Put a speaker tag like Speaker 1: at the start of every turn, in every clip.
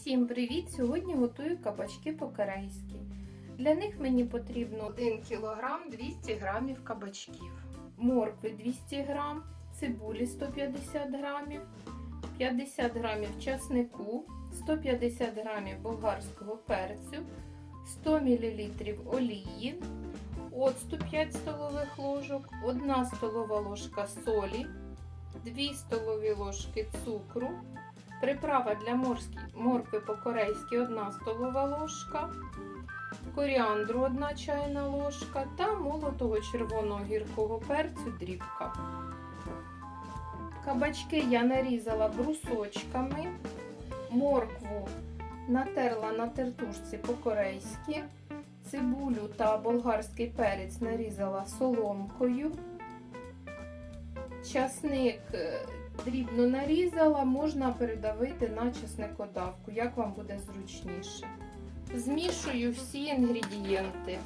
Speaker 1: Всім привіт! Сьогодні готую кабачки по-корейськи. Для них мені потрібно 1 кг 200 г кабачків, моркви 200 г, цибулі 150 г, 50 г часнику, 150 г болгарського перцю, 100 мл олії, оцту 5 столових ложок, 1 столова ложка солі, 2 столові ложки цукру. Приправа для морські, моркви по-корейськи 1 столова ложка, коріандру 1 чайна ложка та молотого червоного гіркого перцю дрібка. Кабачки я нарізала брусочками, моркву натерла на тертушці по-корейськи, цибулю та болгарський перець нарізала соломкою. Часник е, дрібно нарізала, можна передавити на чесникодавку, як вам буде зручніше. Змішую всі інгредієнти.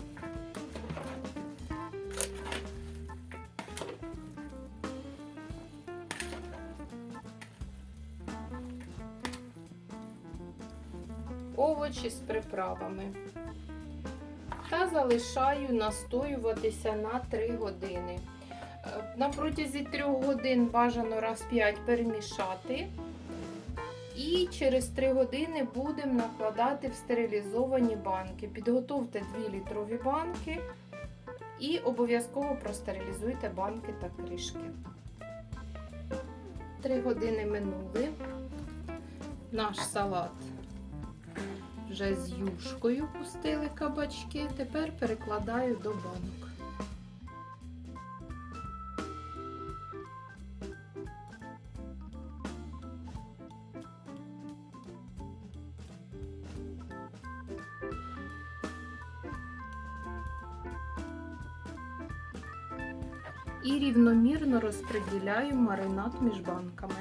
Speaker 1: Овочі з приправами. Та залишаю настоюватися на 3 години. На протязі 3 годин бажано раз 5 перемішати. І через 3 години будемо накладати в стерилізовані банки. Підготовте 2 літрові банки і обов'язково простерилізуйте банки та кришки. 3 години минули. Наш салат вже з юшкою пустили кабачки. Тепер перекладаю до банок. І рівномірно розподіляю маринад між банками.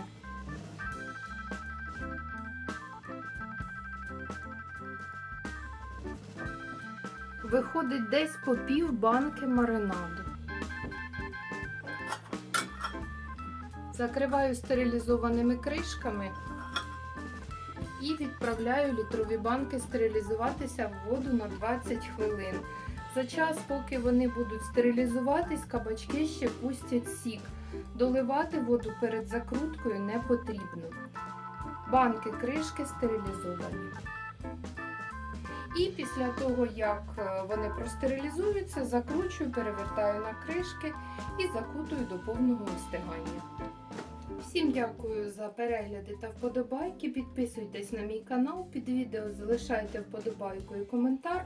Speaker 1: Виходить десь по пів банки маринаду. Закриваю стерилізованими кришками і відправляю літрові банки стерилізуватися в воду на 20 хвилин. За час, поки вони будуть стерилізуватись, кабачки ще пустять сік. Доливати воду перед закруткою не потрібно. Банки кришки стерилізовані. І після того, як е, вони простерилізуються, закручую, перевертаю на кришки і закутую до повного остигання. Всім дякую за перегляди та вподобайки. Підписуйтесь на мій канал, під відео залишайте вподобайку і коментар.